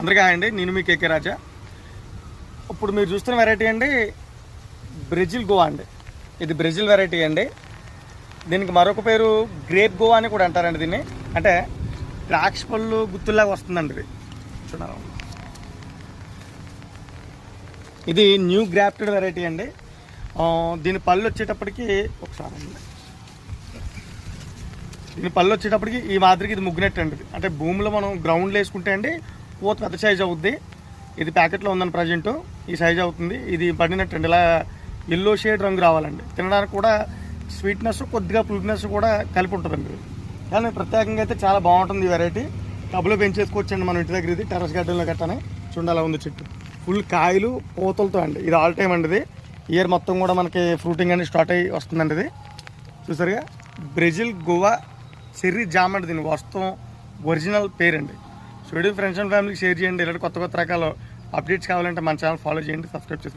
అందరికీ హాయ్ అండి. నేను మీ కేకే రాజా. ఇప్పుడు మీరు చూస్తున్న వెరైటీ అండి బ్రెజిల్ గోవా అండి. ఇది బ్రెజిల్ వెరైటీ అండి. దీనికి మరొక పేరు గ్రేప్ గోవా అని కూడా అంటారండి దీన్ని. అంటే ద్రాక్ష పళ్ళు గుత్తుల్లాగా వస్తుందండి ఇది. చూడాలి ఇది న్యూ గ్రాఫ్టెడ్ వెరైటీ అండి. దీని పళ్ళు వచ్చేటప్పటికి ఒకసారి అండి. దీని పళ్ళు వచ్చేటప్పటికి ఈ మాదిరికి ఇది ముగ్గునట్టు అండి అంటే భూమిలో మనం గ్రౌండ్లో వేసుకుంటే అండి పూత పెద్ద సైజ్ అవుద్ది. ఇది ప్యాకెట్లో ఉందని ప్రజెంట్ ఈ సైజ్ అవుతుంది. ఇది పడినట్టండి ఇలా ఎల్లో షేడ్ రంగు రావాలండి. తినడానికి కూడా స్వీట్నెస్ కొద్దిగా ఫుల్నెస్ కూడా కలిపి ఉంటుందండి. కానీ ప్రత్యేకంగా అయితే చాలా బాగుంటుంది ఈ వెరైటీ టబ్లో పెంచేసుకోవచ్చండి మన ఇంటి దగ్గర ఇది. టెరస్ గార్డెన్లో గట్టనే. చూడాలా ఉంది చెట్టు. ఫుల్ కాయలు పూతలతో అండి. ఇది ఆల్ టైం అండి ఇది. ఇయర్ మొత్తం కూడా మనకి ఫ్రూటింగ్ అనేది స్టార్ట్ అయ్యి వస్తుందండి ఇది. చూసారుగా? బ్రెజిల్ గోవా చెర్రీ జామ్ అండి దీని వాస్తవం. ఒరిజినల్ పేరండి. చూడండి ఫ్రెండ్స్ అండ్ ఫ్యామిలీకి షేర్ చేయండి. ఇలాంటి కొత్త కొత్త రకాల అప్డేట్స్ కావాలంటే మన ఛానల్ ఫాలో చేయండి సబ్స్క్రైబ్ చేసుకోండి.